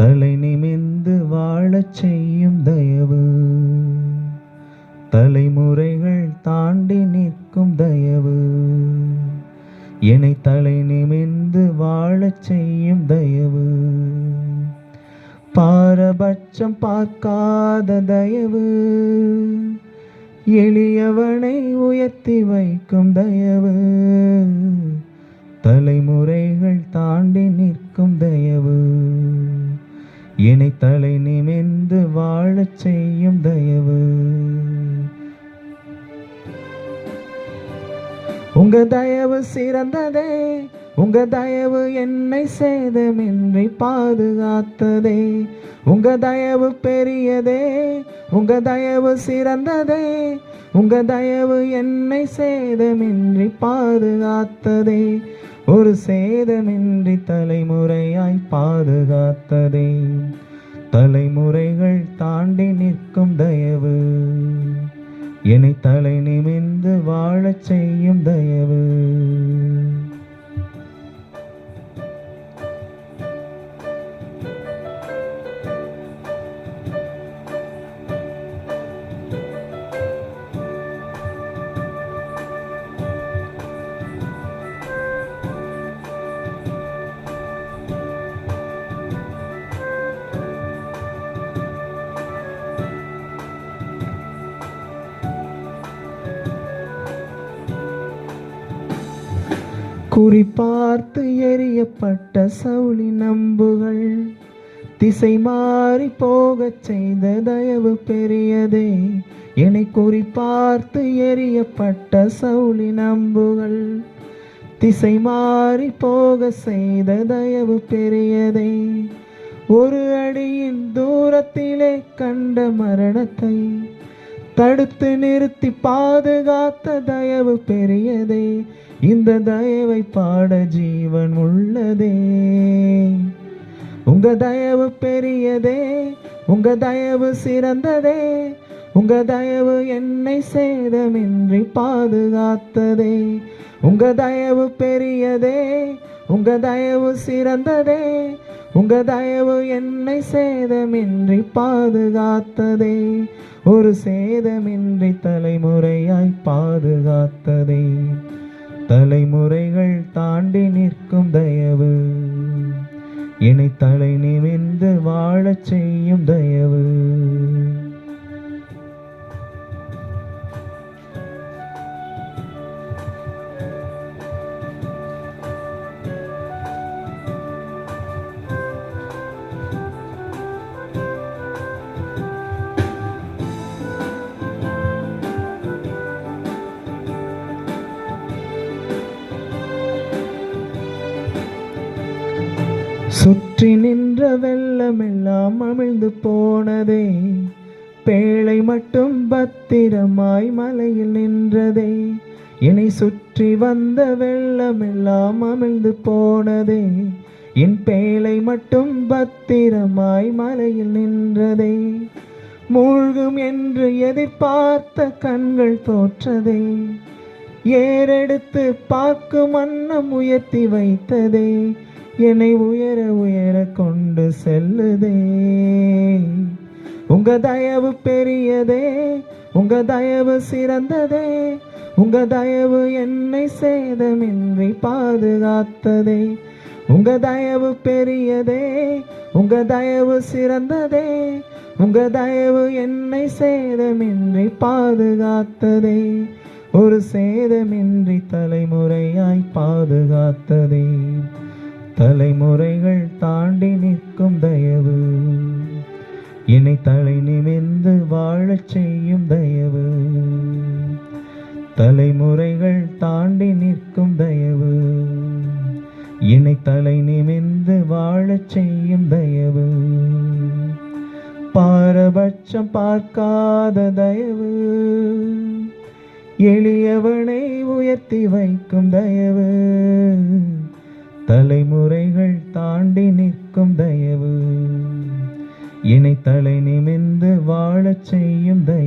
தலை நிமிந்து வாழச் செய்யும் தயவு. தலைமுறைகள் தாண்டி நிற்கும் தயவு. என்னை தலை நிமிந்து வாழச் செய்யும் தயவு. பாரபட்சம் பார்க்காத தயவு. எளியவனை உயர்த்தி வைக்கும் தயவு. தலைமுறைகள் தாண்டி நிற்கும் தயவு. என்னை தலை நிமிந்து வாழச் செய்யும் தயவு. உங்க தயவு சிறந்ததே உங்க தயவு என்னை சேதமின்றி பாதுகாத்ததே. உங்க தயவு பெரியதே உங்க தயவு சிறந்ததே. உங்க தயவு என்னை சேதமின்றி பாதுகாத்ததே. ஒரு சேதமின்றி தலைமுறையாய் பாதுகாத்ததே. தலைமுறைகள் தாண்டி நிற்கும் தயவு. என்னை தலை நிமிந்து வாழச் செய்யும் தயவு. குறிப்பார்த்து எரியப்பட்ட சவுளி நம்புகள் திசை மாறி போகச் செய்த தயவு பெரியதே. என்னை குறிப்பார்த்து எரியப்பட்ட சவுளி நம்புகள் திசை மாறி போக செய்த தயவு பெரியதே. ஒரு அடியின் தூரத்திலே கண்ட மரணத்தை தடுத்து நிறுத்தி பாதுகாத்த தயவு பெரியதே. இந்த தயவை பாட ஜீவன் உள்ளதே. உங்க தயவு பெரியதே உங்க தயவு சிறந்ததே உங்க தயவு என்னை சேதமின்றி பாதுகாத்ததே. உங்க தயவு பெரியதே உங்க தயவு சிறந்ததே உங்க தயவு என்னை சேதமின்றி பாதுகாத்ததே. ஒரு சேதமின்றி தலைமுறையாய் பாதுகாத்ததே. தலைமுறைகள் தாண்டி நிற்கும் தயவு. என்னை தலை நிமிந்து வாழச் செய்யும் தயவு. சுற்றி நின்ற வெள்ளமெல்லாம் அமிழ்ந்து போனதே. பேழை மட்டும் பத்திரமாய் மலையில் நின்றதே. என்னை சுற்றி வந்த வெள்ளமெல்லாம் அமிழ்ந்து போனதே. என் பேழை மட்டும் பத்திரமாய் மலையில் நின்றதே. மூழ்கும் என்று எதிர்பார்த்த கண்கள் தோற்றதே. ஏறெடுத்து பார்க்கும் வண்ணம் உயர்த்தி வைத்ததே. என்னை உயர உயர கொண்டு செல்லுதே. உங்க தயவு பெரியதே உங்க தயவு சிறந்ததே உங்க தயவு என்னை சேதமின்றி பாதுகாத்ததே. உங்க தயவு பெரியதே உங்க தயவு சிறந்ததே உங்க தயவு என்னை சேதமின்றி பாதுகாத்ததே. ஒரு சேதமின்றி தலைமுறையாய் பாதுகாத்ததே. தலைமுறைகள் தாண்டி நிற்கும் தயவு. என்னை தலை நிமிர்ந்து வாழச் செய்யும் தயவு. தலைமுறைகள் தாண்டி நிற்கும் தயவு. என்னை தலை நிமிர்ந்து வாழச் செய்யும் தயவு. பாரபட்சம் பார்க்காத தயவு. எளியவனை உயர்த்தி வைக்கும் தயவு. தலைமுறைகள் தாண்டி நிற்கும் தயவு. இணை தலை நிமிந்து வாழச் செய்யும் தயவு